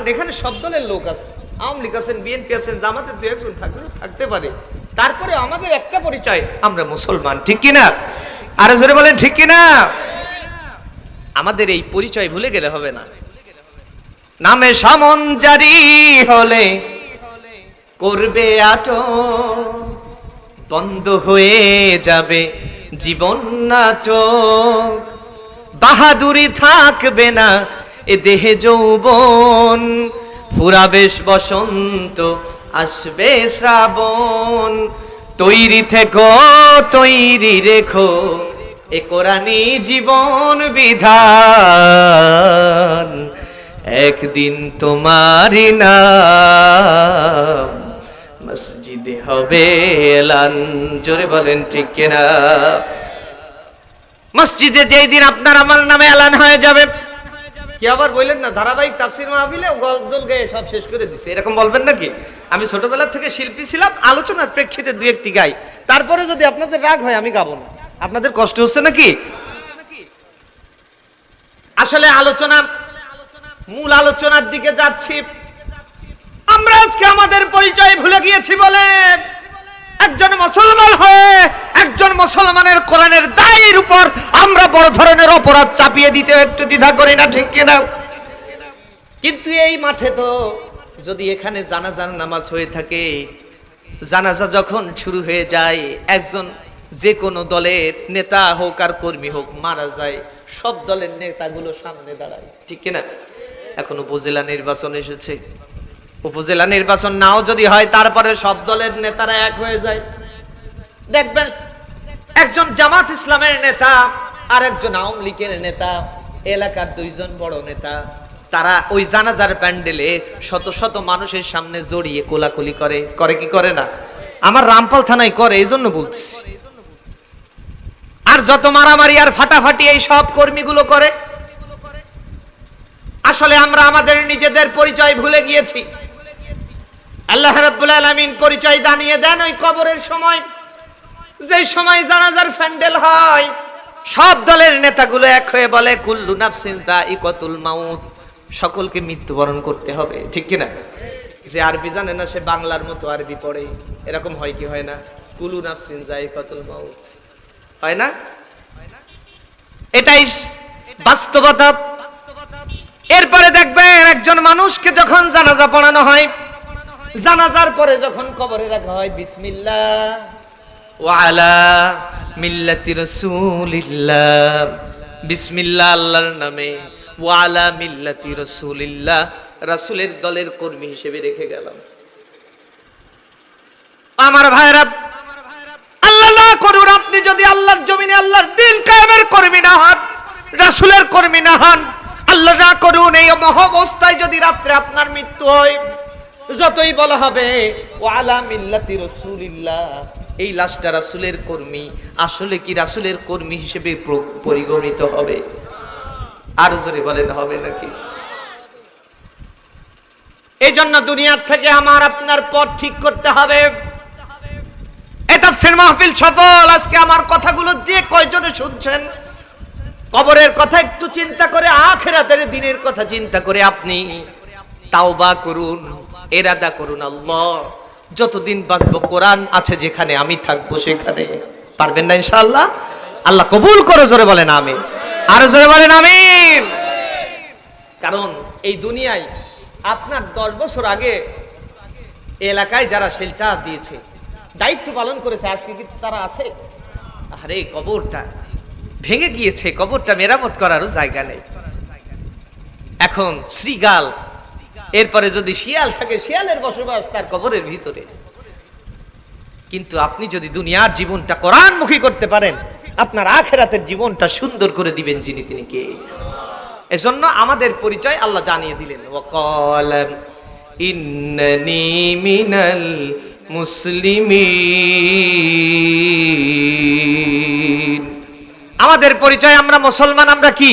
কারণ এখানে সব দলের লোক আছে। আওয়ামী লীগ আছেন, বিএনপি আছেন, জামাতের দু একজন থাকলে থাকতে পারে। তারপরে আমাদের একটা পরিচয়, আমরা মুসলমান, ঠিক কিনা? আরে জোরে বলেন, ঠিক কিনা? আমাদের এই পরিচয় ভুলে গেলে হবে না। নামে সামন জারি হলে করবে আটো বন্ধ হয়ে যাবে জীবন নাটক। বাহাদুরি থাকবে না এ দেহে যৌবন ফুরাবেশ বসন্ত, আসবে শ্রাবণ। তৈরি থেকো, তৈরি রেখো, এ কোরআনি জীবন বিধান। একদিন তোমারই মসজিদে হবে এলান। জোরে বলেন ঠিক কিনা? মসজিদে যেই দিন আপনার আমার নামে এলান হয়ে যাবে কি আবার বললেন না, ধারাবাহিক তাফসির মাহফিলে গজল গেয়ে সব শেষ করে দিছে। এরকম বলবেন নাকি? আমি ছোটবেলা থেকে শিল্পী ছিলাম, আলোচনার প্রেক্ষিতে দুই একটি গাই। তারপরে যদি আপনাদের রাগ হয়, আমি গাবো না। আপনাদের কষ্ট হচ্ছে নাকি? আসলে আলোচনা, মূল আলোচনার দিকে যাচ্ছি। আমরা আজকে আমাদের পরিচয় ভুলে গিয়েছি বলে একজন মুসলমান হয়ে একজন মুসলমানের কোরআনের দায়ের উপর আমরা বড় ধরনের অপরাধ চাপিয়ে দিতে একটু দ্বিধা করি না, ঠিক কিনা? কিন্তু এই মাঠে তো যদি এখানে জানাজার নামাজ হয়ে থাকে, জানাজা যখন শুরু হয়ে যায়, একজন যে কোনো দলের নেতা হোক আর কর্মী হোক মারা যায়, সব দলের নেতাগুলো সামনে দাঁড়ায়, ঠিক কিনা? এখন উপজেলা নির্বাচন এসেছে। উপজেলা নির্বাচন নাও যদি হয়, তারপরে সব দলের নেতারা এক হয়ে যায়। দেখবেন একজন জামাত ইসলামের নেতা আর একজন আওয়ামী লীগের নেতা, এলাকার দুইজন বড় নেতা, তারা ওই জানাজার প্যান্ডেলে শত শত মানুষের সামনে জড়িয়ে কোলাকুলি করে। করে কি করে না? আমার রামপাল থানায় করে এই জন্য বলতেছি। আর যত মারামারি আর ফাটাফাটি এই সব কর্মীগুলো করে, আসলে আমরা আমাদের নিজেদের পরিচয় ভুলে গিয়েছি। আল্লাহ রাব্বুল আলামিন পরিচয় দানিয়ে দেন ওই কবরের সময়। যে সময় জানাজার ফ্যান্ডেল হয়, সব দলের নেতাগুলো এক হয়ে বলে, কুল্লু নাফসিন দাইকাতুল মাউত। সকলকে মৃত্যুবরণ করতে হবে, ঠিক কি না যে আরবি জানে না, সে বাংলার মতো আরবি পড়ে। এরকম হয় কি হয় না? কুলু নাফসিন দাইকাতুল মাউত। হয় না? এটাই বাস্তবতা। এরপরে দেখবেন, একজন মানুষকে যখন জানাজা পড়ানো হয়, জানাজার পরে যখন কবরে রাখা হয়, বিসমিল্লাহ। ওয়ালা মিল্লাতি রাসূলিল্লাহ। বিসমিল্লাহ আল্লাহর নামে ওয়ালা মিল্লাতি রাসূলিল্লাহ। রাসূলের দলের কর্মী হিসেবে রেখে গেলাম। আমার ভাইরা, আল্লাহ না করুন আপনি যদি আল্লাহর জমিনে আল্লাহর দিন কায়েমের কর্মী না হন, রাসূলের কর্মী না হন, আল্লাহ না করুন এই মহাবস্থায় যদি রাত্রে আপনার মৃত্যু হয়, যতই বলা হবে ও আলা মিল্লাতি রসুলিল্লাহ। এই লাশটা রাসুলের কর্মী, আসলে কি রাসুলের কর্মী হিসেবে পরিগণিত হবে? আর জোরে বলেন, হবে নাকি? এই জন্য দুনিয়ার থেকে আমার আপনার পথ ঠিক করতে হবে। এটা আজকে আমার কথাগুলো যে কয়জনে শুনছেন কথা একটু চিন্তা করে দিনের কথা চিন্তা করে আপনি করুন করুন আল্লাহ। যতদিন বাঁচবো, কোরআন আছে যেখানে, আমি থাকব সেখানে। পারবেন না ইনশাআল্লাহ? আল্লাহ কবুল করে, জোরে বলেন আমি আর জোরে বলেন আমি কারণ এই দুনিয়ায় আপনার দশ বছর আগে এলাকায় যারা শেল্টার দিয়েছে, দায়িত্ব পালন করেছে, আজকে কি তারা আছে? আরে, কবরটা ভেঙে গিয়েছে, কবরটা মেরামত করারও জায়গা নেই। এখন শ্রীগাল এরপরে যদি শিয়াল থাকে, শিয়ালের বসবাস তার কবরের ভিতরে। কিন্তু আপনি যদি দুনিয়ার জীবনটা কোরআনমুখী করতে পারেন, আপনার আখেরাতের জীবনটা সুন্দর করে দিবেন যিনি তিনি কে। এজন্য আমাদের পরিচয় আল্লাহ জানিয়ে দিলেন, ওয়াকাল ইন্নানি মিনাল মুসলিমিন। আমাদের পরিচয় আমরা মুসলমান, আমরা কি?